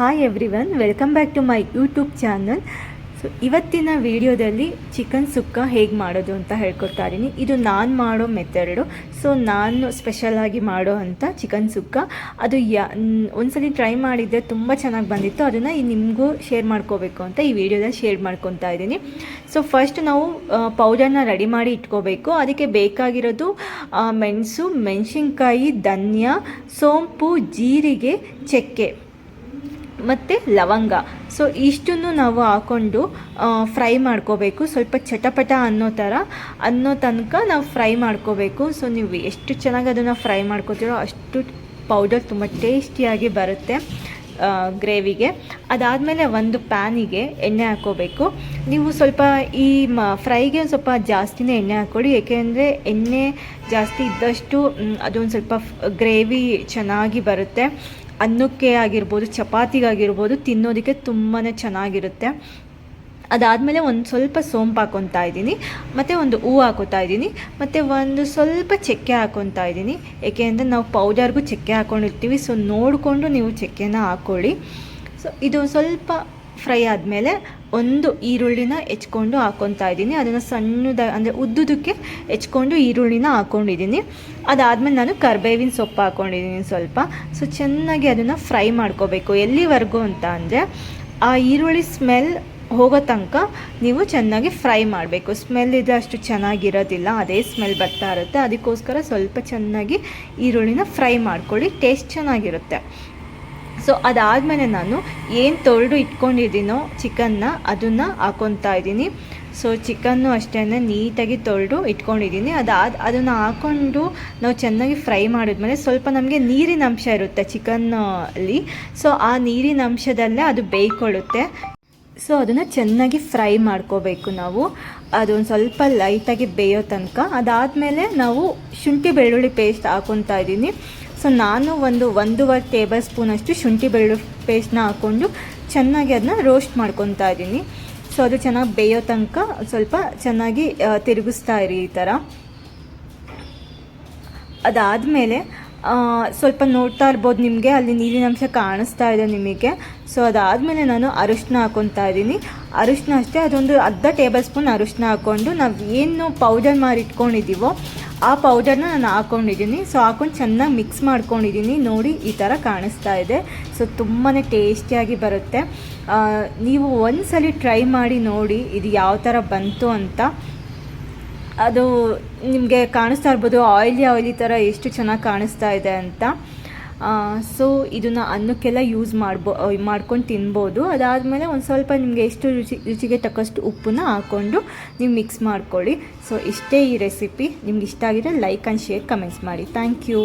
Hi everyone welcome back to my YouTube channel so ಇವತ್ತಿನ ವಿಡಿಯೋದಲ್ಲಿ chicken ಸುಕ್ಕ ಹೇಗೆ ಮಾಡೋದು ಅಂತ ಹೇಳ್ಕೊಡ್ತಾ ಇದ್ದೀನಿ. ಇದು ನಾನು ಮಾಡೋ ಮೆಥಡು ಸೊ ನಾನು ಸ್ಪೆಷಲಾಗಿ ಮಾಡೋ ಅಂಥ ಚಿಕನ್ ಸುಕ್ಕ. ಅದು ಯಾ ಒಂದ್ಸಲಿ ಟ್ರೈ ಮಾಡಿದ್ದೆ ತುಂಬ ಚೆನ್ನಾಗಿ ಬಂದಿತ್ತು. ಅದನ್ನು ನಿಮಗೂ ಶೇರ್ ಮಾಡ್ಕೋಬೇಕು ಅಂತ ಈ ವಿಡಿಯೋದಲ್ಲಿ ಶೇರ್ ಮಾಡ್ಕೊತಾ ಇದ್ದೀನಿ. ಸೊ ಫಸ್ಟ್ ನಾವು ಪೌಡರ್ನ ರೆಡಿ ಮಾಡಿ ಇಟ್ಕೋಬೇಕು. ಅದಕ್ಕೆ ಬೇಕಾಗಿರೋದು ಮೆಣಸು, ಮೆಣಸಿನ್ಕಾಯಿ, ಧನ್ಯ, ಸೋಂಪು, ಜೀರಿಗೆ, ಚಕ್ಕೆ. ಮತ್ತು ಲವಂಗ. ಸೊ ಇಷ್ಟನ್ನು ನಾವು ಹಾಕ್ಕೊಂಡು ಫ್ರೈ ಮಾಡ್ಕೋಬೇಕು. ಸ್ವಲ್ಪ ಚಟಪಟ ಅನ್ನೋ ಥರ, ಅನ್ನೋ ತನಕ ನಾವು ಫ್ರೈ ಮಾಡ್ಕೋಬೇಕು. ಸೊ ನೀವು ಎಷ್ಟು ಚೆನ್ನಾಗಿ ಅದನ್ನು ಫ್ರೈ ಮಾಡ್ಕೋತೀರೋ ಅಷ್ಟು ಪೌಡರ್ ತುಂಬ ಟೇಸ್ಟಿಯಾಗಿ ಬರುತ್ತೆ ಗ್ರೇವಿಗೆ. ಅದಾದಮೇಲೆ ಒಂದು ಪ್ಯಾನಿಗೆ ಎಣ್ಣೆ ಹಾಕ್ಕೋಬೇಕು ನೀವು ಸ್ವಲ್ಪ ಈ ಮ, ಫ್ರೈಗೆ ಸ್ವಲ್ಪ ಜಾಸ್ತಿನೇ ಎಣ್ಣೆ ಹಾಕ್ಕೊಡಿ. ಏಕೆಂದರೆ ಎಣ್ಣೆ ಜಾಸ್ತಿ ಇದ್ದಷ್ಟು ಅದೊಂದು ಸ್ವಲ್ಪ ಗ್ರೇವಿ ಚೆನ್ನಾಗಿ ಬರುತ್ತೆ. ಅನ್ನಕ್ಕೆ ಆಗಿರ್ಬೋದು, ಚಪಾತಿಗಾಗಿರ್ಬೋದು ತಿನ್ನೋದಕ್ಕೆ ತುಂಬಾ ಚೆನ್ನಾಗಿರುತ್ತೆ. ಅದಾದಮೇಲೆ ಒಂದು ಸ್ವಲ್ಪ ಸೋಂಪು ಹಾಕೊತಾ ಇದ್ದೀನಿ. ಮತ್ತು ಒಂದು ಹೂವು ಹಾಕೋತಾ ಇದ್ದೀನಿ. ಮತ್ತು ಒಂದು ಸ್ವಲ್ಪ ಚಕ್ಕೆ ಹಾಕೊತಾ ಇದ್ದೀನಿ. ಏಕೆಂದರೆ ನಾವು ಪೌಡರ್ಗೂ ಚಕ್ಕೆ ಹಾಕ್ಕೊಂಡಿರ್ತೀವಿ ಸೊ ನೋಡಿಕೊಂಡು ನೀವು ಚಕ್ಕೆನ ಹಾಕ್ಕೊಳ್ಳಿ ಸೊ ಇದು ಸ್ವಲ್ಪ ಫ್ರೈ ಆದಮೇಲೆ ಒಂದು ಈರುಳ್ಳಿನ ಹೆಚ್ಕೊಂಡು ಹಾಕ್ಕೊತಾ ಇದ್ದೀನಿ. ಅದನ್ನು ಸಣ್ಣದ, ಅಂದರೆ ಉದ್ದುದಕ್ಕೆ ಹೆಚ್ಕೊಂಡು ಈರುಳ್ಳಿನ ಹಾಕ್ಕೊಂಡಿದ್ದೀನಿ ಅದಾದಮೇಲೆ ನಾನು ಕರ್ಬೇವಿನ ಸೊಪ್ಪು ಹಾಕ್ಕೊಂಡಿದ್ದೀನಿ ಸ್ವಲ್ಪ. ಸೊ ಚೆನ್ನಾಗಿ ಅದನ್ನು ಫ್ರೈ ಮಾಡ್ಕೋಬೇಕು. ಎಲ್ಲಿವರೆಗೂ ಅಂತ ಅಂದರೆ, ಆ ಈರುಳ್ಳಿ ಸ್ಮೆಲ್ ಹೋಗೋ ತನಕ ನೀವು ಚೆನ್ನಾಗಿ ಫ್ರೈ ಮಾಡಬೇಕು. ಸ್ಮೆಲ್ ಇದ್ರೆ ಅಷ್ಟು ಚೆನ್ನಾಗಿರೋದಿಲ್ಲ. ಅದೇ ಸ್ಮೆಲ್ ಬರ್ತಾ ಇರುತ್ತೆ. ಅದಕ್ಕೋಸ್ಕರ ಸ್ವಲ್ಪ ಚೆನ್ನಾಗಿ ಈರುಳ್ಳಿನ ಫ್ರೈ ಮಾಡ್ಕೊಳ್ಳಿ. ಟೇಸ್ಟ್ ಚೆನ್ನಾಗಿರುತ್ತೆ. ಸೊ ಅದಾದಮೇಲೆ ನಾನು ಏನು ತೊಳೆದು ಇಟ್ಕೊಂಡಿದ್ದೀನೋ ಚಿಕನ್ನ ಅದನ್ನು ಹಾಕೊತಾ ಇದ್ದೀನಿ. ಸೊ ಚಿಕನ್ನು ಅಷ್ಟೇ ನೀಟಾಗಿ ತೊಳೆದು ಇಟ್ಕೊಂಡಿದ್ದೀನಿ. ಅದಾದ, ಅದನ್ನು ಹಾಕ್ಕೊಂಡು ನಾವು ಚೆನ್ನಾಗಿ ಫ್ರೈ ಮಾಡಿದ್ಮೇಲೆ ಸ್ವಲ್ಪ ನಮಗೆ ನೀರಿನ ಅಂಶ ಇರುತ್ತೆ ಚಿಕನ್ನಲ್ಲಿ. ಸೊ ಆ ನೀರಿನ ಅಂಶದಲ್ಲೇ ಅದು ಬೇಯ್ಕೊಳ್ಳುತ್ತೆ. ಸೊ ಅದನ್ನು ಚೆನ್ನಾಗಿ ಫ್ರೈ ಮಾಡ್ಕೋಬೇಕು ನಾವು. ಅದೊಂದು ಸ್ವಲ್ಪ ಲೈಟಾಗಿ ಬೇಯೋ ತನಕ. ಅದಾದಮೇಲೆ ನಾವು ಶುಂಠಿ ಬೆಳ್ಳುಳ್ಳಿ ಪೇಸ್ಟ್ ಹಾಕೊತಾ ಇದ್ದೀನಿ. ಸೊ ನಾನು ಒಂದು ಒಂದೂವರೆ ಟೇಬಲ್ ಸ್ಪೂನಷ್ಟು ಶುಂಠಿ ಬೆಳ್ಳುಳ್ಳಿ ಪೇಸ್ಟ್ನ ಹಾಕ್ಕೊಂಡು ಚೆನ್ನಾಗಿ ಅದನ್ನ ರೋಸ್ಟ್ ಮಾಡ್ಕೊತಾ ಇದ್ದೀನಿ. ಸೊ ಅದು ಚೆನ್ನಾಗಿ ಬೇಯೋ ತನಕ ಸ್ವಲ್ಪ ಚೆನ್ನಾಗಿ ತಿರುಗಿಸ್ತಾ ಇರಿ ಈ ಥರ. ಅದಾದಮೇಲೆ ಸ್ವಲ್ಪ ನೋಡ್ತಾ ಇರ್ಬೋದು ನಿಮಗೆ, ಅಲ್ಲಿ ನೀರಿನ ಅಂಶ ಕಾಣಿಸ್ತಾ ಇದೆ ನಿಮಗೆ. ಸೊ ಅದಾದಮೇಲೆ ನಾನು ಅರಿಶಿನ ಹಾಕ್ಕೊತಾ ಇದ್ದೀನಿ. ಅರಿಶಿನ ಅಷ್ಟೇ, ಅದೊಂದು ಅರ್ಧ ಟೇಬಲ್ ಸ್ಪೂನ್ ಅರಿಶಿನ ಹಾಕ್ಕೊಂಡು ನಾವು ಏನು ಪೌಡರ್ ಮಾಡಿ ಇಟ್ಕೊಂಡಿದ್ದೀವೋ ಆ ಪೌಡರ್ನ ನಾನು ಹಾಕ್ಕೊಂಡಿದ್ದೀನಿ ಸೊ ಹಾಕೊಂಡು ಚೆನ್ನಾಗಿ ಮಿಕ್ಸ್ ಮಾಡ್ಕೊಂಡಿದ್ದೀನಿ. ನೋಡಿ, ಈ ಥರ ಕಾಣಿಸ್ತಾ ಇದೆ. ಸೊ ತುಂಬಾ ಟೇಸ್ಟಿಯಾಗಿ ಬರುತ್ತೆ. ನೀವು ನೀವು ಸಲ ಟ್ರೈ ಮಾಡಿ ನೋಡಿ ಇದು ಯಾವ ಥರ ಬಂತು ಅಂತ. ಅದು ನಿಮಗೆ ಕಾಣಿಸ್ತಾ ಇರ್ಬೋದು. ಆಯಿಲಿ ಆಯಿಲಿ ಥರ ಎಷ್ಟು ಚೆನ್ನಾಗಿ ಕಾಣಿಸ್ತಾ ಇದೆ ಅಂತ. ಸೊ ಇದನ್ನು ಅನ್ನಕ್ಕೆಲ್ಲ ಯೂಸ್ ಮಾಡ್ಬೋ ಮಾಡ್ಕೊಂಡು ತಿನ್ಬೋದು. ಅದಾದಮೇಲೆ ಒಂದು ಸ್ವಲ್ಪ ನಿಮಗೆ ಎಷ್ಟು ರುಚಿ, ರುಚಿಗೆ ತಕ್ಕಷ್ಟು ಉಪ್ಪನ್ನ ಹಾಕ್ಕೊಂಡು ನೀವು ಮಿಕ್ಸ್ ಮಾಡ್ಕೊಳ್ಳಿ. ಸೊ ಇಷ್ಟೇ ಈ ರೆಸಿಪಿ ನಿಮ್ಗೆ ಇಷ್ಟ ಆಗಿದ್ರೆ ಲೈಕ್ ಆ್ಯಂಡ್ ಶೇರ್ ಕಮೆಂಟ್ಸ್ ಮಾಡಿ. Thank you